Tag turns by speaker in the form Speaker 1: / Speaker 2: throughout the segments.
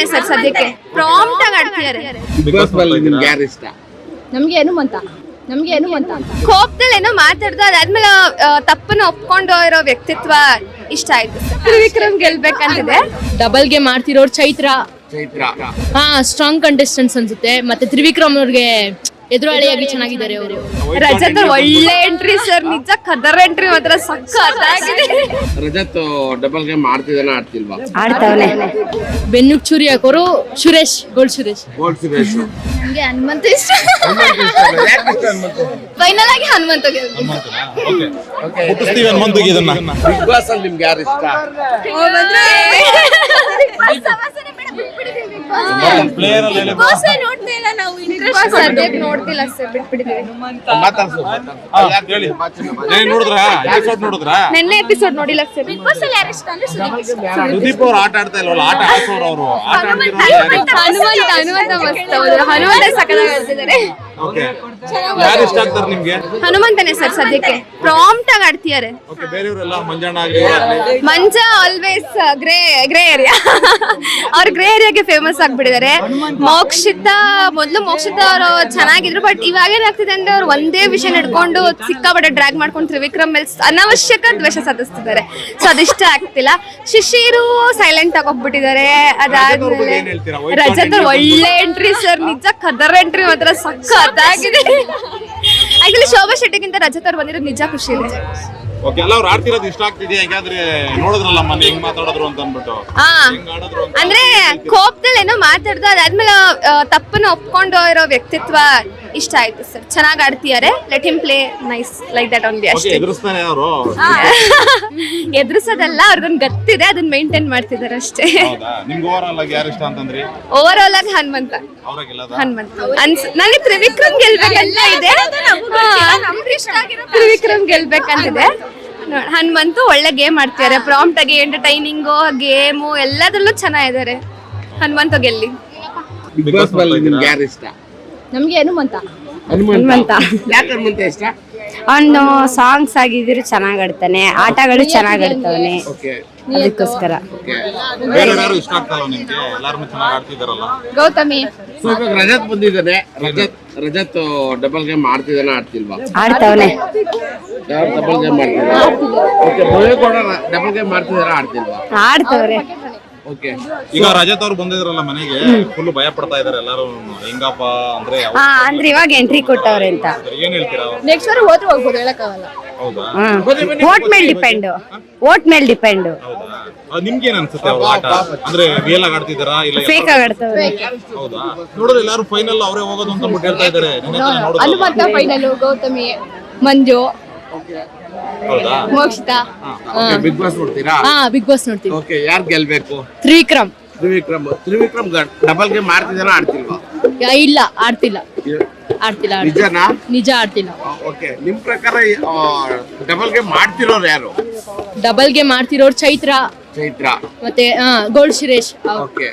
Speaker 1: ಹನುಮಂತನೇ sir ಸದ್ಯಕ್ಕೆ. Prompt ಆಗಿ ಆಡ್ತಿದ್ದಾರೆ
Speaker 2: ಬಿಗ್ ಬಾಸ್ ಅಲ್ಲಿ ನಿಮ್ಗೆ ಯಾರು ಇಷ್ಟ?
Speaker 3: ನಮ್ಗೆ ಹನುಮಂತ. ನಮ್ಗೆ ಹನುಮಂತ
Speaker 1: ಕೋಪದಲ್ಲಿ ಏನೋ ಮಾತಾಡ್ತಾ ಅದಾದ್ಮೇಲೆ ತಪ್ಪನ್ನು ತಪ್ಪನ್ನ ಒಪ್ಕೊಂಡು ಇರೋ ವ್ಯಕ್ತಿತ್ವ ಇಷ್ಟ ಆಯ್ತು ತ್ರಿವಿಕ್ರಮ್ ಗೆಲ್ಬೇಕಂತಿದೆ.
Speaker 3: ಡಬಲ್ಗೆ ಮಾಡ್ತಿರೋರು ಚೈತ್ರ.
Speaker 2: ಚೈತ್ರ.
Speaker 3: ಹಾ ಸ್ಟ್ರಾಂಗ್ ಕಂಟೆಸ್ಟೆಂಟ್ಸ್ ಅನ್ಸುತ್ತೆ. ಮತ್ತೆ ತ್ರಿವಿಕ್ರಮ್ ಅವ್ರಿಗೆ ಎದುರಾಳಿಯಾಗಿ ಚೆನ್ನಾಗಿದ್ದಾರೆ ಅವರು.
Speaker 1: ರಜತ್ ಒಳ್ಳೆ ಎಂಟ್ರಿ ಸರ್ ನಿಜ ಕದರ್ ಎಂಟ್ರಿ ಮಾತ್ರ ಸಖತ್ತಾಗಿದೆ
Speaker 2: ರಜತ್ ಡಬಲ್ ಗೇಮ್ ಆಡ್ತಿದಾನ ಆಡ್ತಿಲ್ವಾ?
Speaker 4: ಆಡ್ತಾವನೆ.
Speaker 3: ಬೆನ್ನುಗ್ ಚೂರಿ ಹಾಕೋರು ಸುರೇಶ್ ಗೋಲ್ಡ್ ಸುರೇಶ್.
Speaker 2: ಗೋಲ್ಡ್ ಸುರೇಶ್.
Speaker 1: ನಮ್ಗೆ ಹನುಮಂತ ಇಷ್ಟ ಫೈನಲ್ ಆಗಿ ಹನುಮಂತ
Speaker 5: ಹುಟ್ಟಿಸ್ತೀವಿ ಹನುಮಂತಿಗೆ ಇದನ್ನ.
Speaker 2: ಬಿಗ್ ಬಾಸ್ ಅಲ್ಲಿ ನಿಮ್ಗೆ ಯಾರು ಇಷ್ಟ?
Speaker 5: ಪ್ಲೇಯರ್ ಅಲ್ಲಿ ಹೇಳಿ
Speaker 1: ನೋಡ್ತಿಲ್ಲ ಸರ್ ಬಿಟ್ಬಿಟ್ಟಿದ್ದೀವಿ
Speaker 2: ಮಾತಾಡ್ಸು
Speaker 5: ಹಾ, ಹೇಳಿ. ಏನ್ ನೋಡಿದ್ರಾ? ಎಪಿಸೋಡ್ ನೋಡಿದ್ರಾ?
Speaker 1: ನೆನ್ನೆ ಎಪಿಸೋಡ್ ನೋಡಿಲ್ಲ ಸರ್ ಬಿಗ್ ಬಾಸ್ ಅಲ್ಲಿ ಯಾರು ಇಷ್ಟ ಅಂದ್ರೆ
Speaker 5: ಸುದೀಪ್ ಅವ್ರು ಆಟ ಆಡ್ತಾ ಇಲ್ವಲ್ಲ ಆಟ ಆಡ್ಸೋರು ಅವರು. ಆಟ ಆಡ್ತಿರೋ
Speaker 1: ಹನುಮಂತ ಹನುಮಂತ ಮಸ್ತ್ ಹನುಮಂತ ಆಡ್ತಿದ್ದಾರೆ.
Speaker 5: ಓಕೆ. ಯಾರು ಇಷ್ಟ ಆಗ್ತಾರೆ ನಿಮ್ಗೆ?
Speaker 1: ಹನುಮಂತನೇ ಸರ್ ಸದ್ಯಕ್ಕೆ. ಪ್ರಾಂಪ್ಟ್ ಆಗಿ ಆಡ್ತಿದ್ದಾರೆ
Speaker 5: ಓಕೆ ಬೇರೆಯವರೆಲ್ಲ ಮಂಜಣ್ಣ ಆಗ್ಲಿ.
Speaker 1: Manja always grey grey area ಅವ್ರು ಗ್ರೇ ಏರಿಯಾಗೆ ಫೇಮಸ್ ಆಗ್ಬಿಟ್ಟಿದ್ದಾರೆ ಮೋಕ್ಷಿತ ಮೊದಲು ಮೋಕ್ಷಿತ ಅವರು ಚೆನ್ನಾಗಿದ್ರು ಬಟ್ ಇವಾಗ ಏನಾಗ್ತಿದೆ ಅಂದ್ರೆ ಅವ್ರು ಒಂದೇ ವಿಷಯ ನಡ್ಕೊಂಡು ಸಿಕ್ಕಾಪಟ್ಟೆ ಡ್ರ್ಯಾಗ್ ಮಾಡ್ಕೊಂಡು ತ್ರಿವಿಕ್ರಮ್ ಮೇಲೆ ಅನವಶ್ಯಕ ದ್ವೇಷ ಸಾಧಿಸ್ತಿದ್ದಾರೆ. ಸೊ ಅದಿಷ್ಟ ಆಗ್ತಿಲ್ಲ. ಶಿಶಿರು ಸೈಲೆಂಟ್ ಆಗಿ ಹೋಗ್ಬಿಟ್ಟಿದ್ದಾರೆ.
Speaker 5: ರಜತ್ ಅವ್ರ ಬಗ್ಗೆ
Speaker 1: ಅದಾದ್ಮೇಲೆ
Speaker 5: ಏನ್ ಹೇಳ್ತೀರಾ? White
Speaker 1: ಒಳ್ಳೆ ಎಂಟ್ರಿ ಸರ್ ನಿಜ ಕದರ್ ಎಂಟ್ರಿ ಮಾತ್ರ ಸಖತ್ತಾಗಿದೆ ಆಕ್ಚುಲಿ ಶೋಭಾ ಶೆಟ್ಟಿಗಿಂತ ರಜತ್ ಅವ್ರು ಬಂದಿರೋದು ನಿಜ ಖುಷಿ ಇದೆ.
Speaker 5: ಓಕೆ ಎಲ್ಲ ಅವ್ರು ಆಡ್ತಿರೋದು ಇಷ್ಟ ಆಗ್ತಿದೆ ಯಾಕಂದ್ರೆ ನೋಡಿದ್ರಲ್ಲ ಮೊನ್ನೆ ಹೆಂಗ್ ಮಾತಾಡಿದ್ರು ಅಂತ ಅಂದ್ಬಿಟ್ಟು.
Speaker 1: ಹಾ.
Speaker 5: ಹೆಂಗ್ ಆಡಿದ್ರು ಅಂತ
Speaker 1: ಅಂದ್ರೆ ಏನೋ ಮಾತಾಡ್ದು ಅದಾದ್ಮೇಲೆ ತಪ್ಪನ್ನ ಒಪ್ಕೊಂಡು ಇರೋ ವ್ಯಕ್ತಿತ್ವ ಇಷ್ಟ ಆಯ್ತು ಸರ್. ಚೆನ್ನಾಗಿ ಆಡ್ತಿದ್ದಾರೆ let him play nice like that only ಅಷ್ಟೇ.
Speaker 5: ಎದುರಿಸ್ತಾನೆ ಅವರು.
Speaker 1: ಎದುರಿಸೋದಲ್ಲ ಅವ್ರಿಗೊಂದು ಗತ್ತಿದೆ ಅದನ್ನ ಮೇಂಟೈನ್ ಮಾಡ್ತಿದ್ದಾರೆ ಅಷ್ಟೇ.
Speaker 5: ಹೌದಾ? ನಿಮ್ಗೆ ಓವರ್ ಆಲ್ ಆಗಿ ಯಾರು ಇಷ್ಟ ಅಂತಂದ್ರಿ?
Speaker 1: Overall Hanumantha. ಹನುಮಂತ. ಅನ್ಸ್ ನನಗೆ ತ್ರಿವಿಕ್ರಮ್ ಗೆಲ್ಬೇಕಲ್ಲ ಇದೆ. ತ್ರಿವಿಕ್ರಮ್ ಗೆಲ್ಬೇಕಂತಿದೆ. ಹನುಮಂತು ಒಳ್ಳೆ ಗೇಮ್ ಆಡ್ತಿದ್ದಾರೆ ಪ್ರಾಂಪ್ಟ್ ಆಗಿ ಎಂಟರ್ಟೈನಿಂಗು ಗೇಮು ಎಲ್ಲದರಲ್ಲೂ ಚೆನ್ನಾಗಿದ್ದಾರೆ. ಹನುಮಂತ ಗೆಲ್ಲಿ.
Speaker 2: ಬಿಗ್ ಬಾಸ್ ಅಲ್ಲಿ ನಿಮ್ಗೆ ಯಾರು ಇಷ್ಟ?
Speaker 3: ನಮ್ಗೆ ಹನುಮಂತ.
Speaker 2: ಹನುಮಂತ. ಯಾಕೆ ಹನುಮಂತ ಇಷ್ಟ?
Speaker 4: ಅವನು ಸಾಂಗ್ಸ್ ಆಗಿದ್ರು ಚೆನ್ನಾಗ್ ಆಡ್ತಾನೆ ಆಟಗಳು ಚೆನ್ನಾಗ್ ಆಡ್ತಾವನೆ ಅದಕ್ಕೋಸ್ಕರ.
Speaker 5: ಬೇರೆ ಯಾರು ಇಷ್ಟ ಆಗ್ತಲ್ಲ ನಿಮ್ಗೆ? ಎಲ್ಲಾರು ಚೆನ್ನಾಗಿ ಆಡ್ತಿದಾರಲ್ಲ
Speaker 1: ಗೌತಮಿ.
Speaker 2: ಸೊ ಇವಾಗ ರಜತ್ ಬಂದಿದ್ದಾನೆ. ರಜತ್ ರಜತ್ ಡಬಲ್ ಗೇಮ್ ಆಡ್ತಿದ್ದಾನೆ ಆಡ್ತಿಲ್ವಾ?
Speaker 4: ಆಡ್ತಾವನೆ.
Speaker 2: Double game okay Bhavegowda double game ಮಾಡ್ತಿದಾರ ಆಡ್ತಿಲ್ವಾ?
Speaker 4: ಆಡ್ತವ್ರೆ.
Speaker 5: ಈಗ ರಜತ್ ಅವ್ರು ಬಂದಿದ್ರಲ್ಲ ಮನೆಗೆ ಫುಲ್ ಭಯ ಪಡ್ತಾ ಇದಾರೆ ಎಲ್ಲಾರು. ಹೆಂಗಪ್ಪ ಅಂದ್ರೆ
Speaker 4: ಹಾ ಅಂದ್ರೆ ಇವಾಗ ಎಂಟ್ರಿ ಕೊಟ್ಟವ್ರೆ ಅಂತ.
Speaker 5: ಏನ್ ಹೇಳ್ತೀರಾ?
Speaker 3: ನೆಕ್ಸ್ಟ್ ವಾರ ಹೋದ್ರೆ ಹೋಗ್ಬೋದು ಹೇಳಕ್ಕಾಗಲ್ಲ.
Speaker 5: ಹೌದಾ?
Speaker 4: ಓಟ್ ಮೇಲ್ ಡಿಪೆಂಡ್ ವೋಟ್ ಮೇಲ್ ಡಿಪೆಂಡ್
Speaker 5: ಹೌದಾ? ಅಹ್, ನಿಮ್ಗೇನ್ ಅನ್ಸುತ್ತೆ ಅವ್ರ ಆಟ? ಅಂದ್ರೆ ರಿಯಲ್ ಆಗಿ ಆಡ್ತಿದಾರಾ ಇಲ್ಲ
Speaker 4: ಫೇಕ್ ಆಗಿ ಆಡ್ತವ್ರೆ.
Speaker 5: ಹೌದಾ? ನೋಡಿದ್ರೆ ಎಲ್ಲಾರು ಫೈನಲ್ ಅವರೇ ಹೋಗೋದು ಅಂತ ಹೇಳ್ತಾ ಇದಾರೆ
Speaker 3: ಫೈನಲ್ ಗೌತಮಿ ಮಂಜು.
Speaker 5: ಹೌದಾ?
Speaker 3: ಮೋಕ್ಷಿತ.
Speaker 2: ಬಿಗ್ ಬಾಸ್ ನೋಡ್ತೀರಾ?
Speaker 3: ಹಾ ಬಿಗ್ ಬಾಸ್ ನೋಡ್ತೀವಿ
Speaker 2: ಓಕೆ ಯಾರು ಗೆಲ್ಬೇಕು?
Speaker 3: ತ್ರಿವಿಕ್ರಮ್.
Speaker 2: ತ್ರಿವಿಕ್ರಮ್ ತ್ರಿವಿಕ್ರಮ್ ಡಬಲ್ ಗೇಮ್ ಮಾಡ್ತಿದಾನ ಆಡ್ತಿಲ್ವಾ?
Speaker 3: ಯಾ, ಇಲ್ಲ ಆಡ್ತಿಲ್ಲ. ಆಡ್ತಿಲ್ಲ ಆಡ್ತಿಲ್ಲ.
Speaker 2: ನಿಜನಾ?
Speaker 3: ನಿಜ ಆಡ್ತಿಲ್ಲ.
Speaker 2: ಓಕೆ ನಿಮ್ ಪ್ರಕಾರ ಡಬಲ್ ಗೇಮ್ ಮಾಡ್ತಿರೋರು ಯಾರು?
Speaker 3: ಡಬಲ್ಗೆ ಮಾಡ್ತಿರೋರು ಚೈತ್ರ.
Speaker 2: ಚೈತ್ರ.
Speaker 3: ಮತ್ತೆ ಹಾ ಗೋಲ್ಡ್ ಸುರೇಶ್ ಅವ್ರು.
Speaker 2: Okay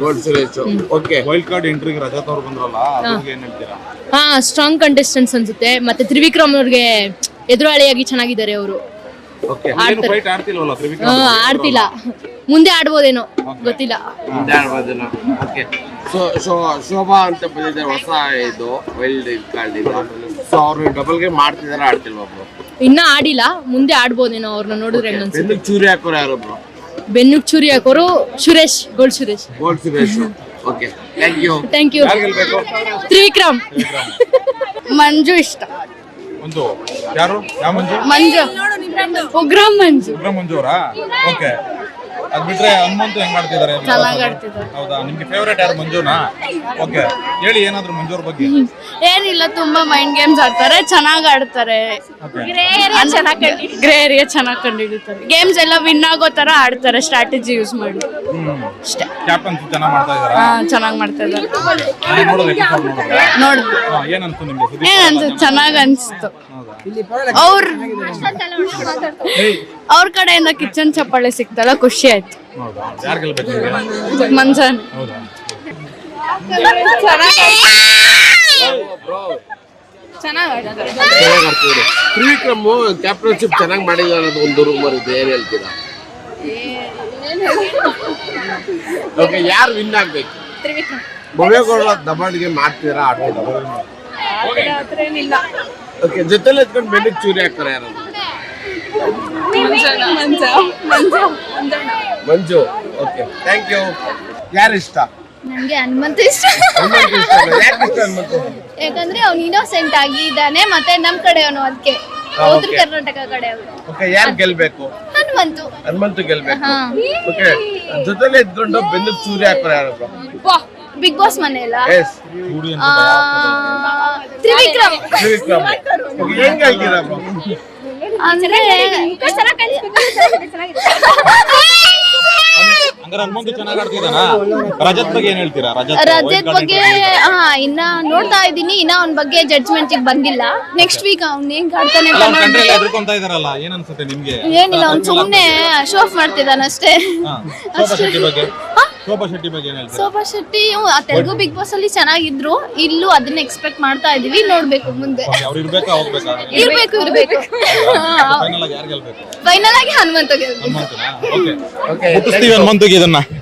Speaker 2: gold Suresh okay
Speaker 5: wild card ಎಂಟ್ರಿಗೆ Rajat ಅವ್ರು ಬಂದ್ರಲ್ಲ ಅದ್ರಿಗೆ ಏನ್ ಹೇಳ್ತೀರಾ?
Speaker 3: ಹಾ ಸ್ಟ್ರಾಂಗ್ ಕಂಟೆಸ್ಟೆಂಟ್ಸ್ ಅನ್ಸುತ್ತೆ. ಮತ್ತೆ ತ್ರಿವಿಕ್ರಮ್ ಅವ್ರಿಗೆ ಎದುರಾಳಿಯಾಗಿ ಚೆನ್ನಾಗಿದ್ದಾರೆ ಅವರು. ಆಡ್ತಿಲ್ಲ. ಮುಂದೆ ಆಡ್ಬೋದೇನೋ ಗೊತ್ತಿಲ್ಲ.
Speaker 2: ಓಕೆ ಸೊ ಸೊ ಶೋಭಾ ಅಂತ ಬಂದಿದ್ದಾರೆ ಹೊಸ ಇದು ವೈಲ್ಡ್ ಕಾರ್ಡ್ ಸೊ ಅವರು ಡಬಲ್ ಗೇಮ್ ಮಾಡ್ತಿದಾರ ಆಡ್ತಿಲ್ವಾ ಬ್ರೋ
Speaker 3: ಇನ್ನ ಆಡಿಲ್ಲ ಮುಂದೆ ಆಡ್ಬೋದೇನೋ ಅವ್ರನ್ನ ನೋಡಿದ್ರೆ ಹೆಂಗ್ ಅನ್ಸುತ್ತೆ
Speaker 2: ಬೆನ್ನಿಗೆ ಚೂರಿ ಹಾಕೋರು ಯಾರು ಬ್ರೋ
Speaker 3: ಬೆನ್ನುಗ್ ಚೂರಿ ಹಾಕೋರು Suresh gold Suresh.
Speaker 2: Gold Suresh. Okay thank you
Speaker 3: thank you Trivikram.
Speaker 1: Manju ಇಷ್ಟ.
Speaker 5: ಮಂಜು ಯಾರು? ಯಾವ ಮಂಜು?
Speaker 1: ಮಂಜು. ಉಗ್ರಂ ಮಂಜು.
Speaker 5: ಉಗ್ರ ಮಂಜು ಅವರಾ ಓಕೆ. ಅದ್ ಬಿಟ್ರೆ ಹನುಮಂತು ಹೆಂಗ್ ಆಡ್ತಿದ್ದಾರೆ. ಹೌದಾ? ನಿಮ್ಗೆ ಫೇವರೇಟ್ ಯಾರು ಮಂಜುನಾ? ಓಕೆ ಹೇಳಿ ಏನಾದ್ರು ಮಂಜು ಅವ್ರ ಬಗ್ಗೆ.
Speaker 1: ಏನಿಲ್ಲ ತುಂಬಾ ಮೈಂಡ್ ಗೇಮ್ಸ್ ಆಡ್ತಾರೆ ಚೆನ್ನಾಗಿ ಆಡ್ತಾರೆ. ಗ್ರೇ ಏರಿಯಾ ಚೆನ್ನಾಗಿ ಕಂಡುಹಿಡಿತಾರೆ ಗೇಮ್ಸ್ ಎಲ್ಲ ವಿನ್ ಆಗೋ ತರ ಆಡ್ತಾರೆ ಸ್ಟ್ರಾಟಜಿ ಯೂಸ್ ಮಾಡಿ.
Speaker 5: ಕ್ಯಾಪ್ಟನ್ಸಿ ಚೆನ್ನಾಗಿ ಮಾಡ್ತಾ ಇದಾರಾ
Speaker 1: ಹಾ ಚೆನ್ನಾಗಿ ಮಾಡ್ತಾ ಇದ್ದಾರೆ.
Speaker 5: ಏನ್ ಅನ್ಸ್ತು ನಿಮ್ಗೆ
Speaker 1: ಏನಂತ ಚೆನ್ನಾಗ್ ಅನ್ಸ್ತು. ಅವ್ರ ಅವ್ರ ಕಡೆಯಿಂದ ಕಿಚನ್ ಚಪ್ಪಾಳೆ ಸಿಕ್ತಲ್ಲ ಖುಷಿ ಆಯ್ತು. ಮಂಜಾನ್.
Speaker 2: ತ್ರಿವಿಕ್ರಮ್ ಕ್ಯಾಪ್ಟನ್ಶಿಪ್ ಚೆನ್ನಾಗಿ ಮಾಡಿದ ಅನ್ನೋದು ಒಂದು ರೂಮರ್ ಇದೆ ಏನ್ ಹೇಳ್ತೀರಾ? ಓಕೆ ಯಾರು ವಿನ್ ಆಗ್ಬೇಕು? ಭವ್ಯಗೌಡ ದಬಾಡ್ಗೆ ಮಾಡ್ತೀರಾ ಆಡ್ತೀರಾ ಓಕೆ ಜೊತೆಲಿ ಎತ್ಕೊಂಡು ಬೆನ್ನಿಗೆ ಚೂರಿ ಹಾಕ್ತಾರೆ ಯಾರು ಮಂಜು ಓಕೆ ಥ್ಯಾಂಕ್ ಯು ಯಾರು ಇಷ್ಟ?
Speaker 6: ನನಗೆ ಹನುಮಂತ ಇಷ್ಟ.
Speaker 2: ಹನುಮಂತ ಇಷ್ಟ ಯಾಕೆ ಇಷ್ಟ ಹನುಮಂತ?
Speaker 6: ಯಾಕಂದ್ರೆ ಅವ್ನು ಇನ್ನೋಸೆಂಟ್ ಆಗಿದ್ದಾನೆ ಮತ್ತೆ ನಮ್ ಕಡೆ ಅವನು ಅದಕ್ಕೆ
Speaker 2: ಹಾ,
Speaker 6: ಉತ್ತರ
Speaker 2: okay.
Speaker 6: ಕರ್ನಾಟಕ ಕಡೆ ಅವನು.
Speaker 2: ಓಕೆ ಯಾರು ಗೆಲ್ಬೇಕು?
Speaker 6: ಹನುಮಂತು.
Speaker 2: ಹನುಮಂತು ಗೆಲ್ಬೇಕು.
Speaker 6: ಹಾ.
Speaker 2: ಓಕೆ ಜೊತೆಲಿ ಎತ್ಕೊಂಡು ಬೆನ್ನಿಗೆ ಚೂರಿ ಹಾಕ್ತಾರೆ ಯಾರು
Speaker 6: ಬಿಗ್ ಬಾಸ್ ಮನೆ
Speaker 2: ಇಲ್ಲ
Speaker 5: ಎಸ್
Speaker 6: ಆ, ತ್ರಿವಿಕ್ರಮ್.
Speaker 2: ತ್ರಿವಿಕ್ರಮ್. ಓಕೆ ಹೆಂಗ್ ಹೇಳ್ತೀರಾ bro?
Speaker 6: ಅಂದ್ರೆ
Speaker 5: ರಜತ್ ಬಗ್ಗೆ ಏನ್ ಹೇಳ್ತೀರಾ? ರಜತ್
Speaker 6: ರಜತ್ ಬಗ್ಗೆ ಹಾ ಇನ್ನ ನೋಡ್ತಾ ಇದ್ದೀನಿ. ಇನ್ನ ಅವ್ನ ಬಗ್ಗೆ ಜಡ್ಜ್ಮೆಂಟ್ ಬಂದಿಲ್ಲ. ನೆಕ್ಸ್ಟ್ ವೀಕ್ ಅವ್ನ್ ಹೆಂಗ್ ಆಡ್ತಾನೆ
Speaker 5: ನಿಮ್ಗೆ?
Speaker 6: ಏನಿಲ್ಲ ಅವ್ನ್ ಸುಮ್ನೆ ಶೋ ಆಫ್ ಮಾಡ್ತಿದ್ದಾನ ಅಷ್ಟೇ
Speaker 5: ಹಾ. ಶೋಭಾ ಶೆಟ್ಟಿ ಬಗ್ಗೆ ಶೋಭಾ ಏನ್ ಹೇಳ್ತೀರಾ?
Speaker 6: ಶೋಭಾ ಶೆಟ್ಟಿ ಹ್ಮ್, ಆ ತೆಲುಗು ಬಿಗ್ ಬಾಸ್ ಅಲ್ಲಿ ಚೆನ್ನಾಗಿದ್ರು. ಇಲ್ಲೂ ಅದನ್ನ ಎಕ್ಸ್ಪೆಕ್ಟ್ ಮಾಡ್ತಾ ಇದೀವಿ ನೋಡ್ಬೇಕು ಮುಂದೆ.
Speaker 5: Okay, ಅವ್ರು ಇರ್ಬೇಕಾ ಹೋಗ್ಬೇಕಾ?
Speaker 6: ಇರ್ಬೇಕು ಇರ್ಬೇಕು.
Speaker 5: ಫೈನಲ್ ಆಗಿ ಯಾರು ಗೆಲ್ಬೇಕು?
Speaker 6: ಫೈನಲ್ ಆಗಿ ಹನುಮಂತ ಗೆಲ್ಬೇಕು.
Speaker 5: ಹನುಮಂತನಾ? ಓಕೆ.
Speaker 2: ಓಕೆ
Speaker 5: ಮುಟ್ಟಿಸ್ತೀವಿ ಹನುಮಂತಿಗೆ ಇದನ್ನ.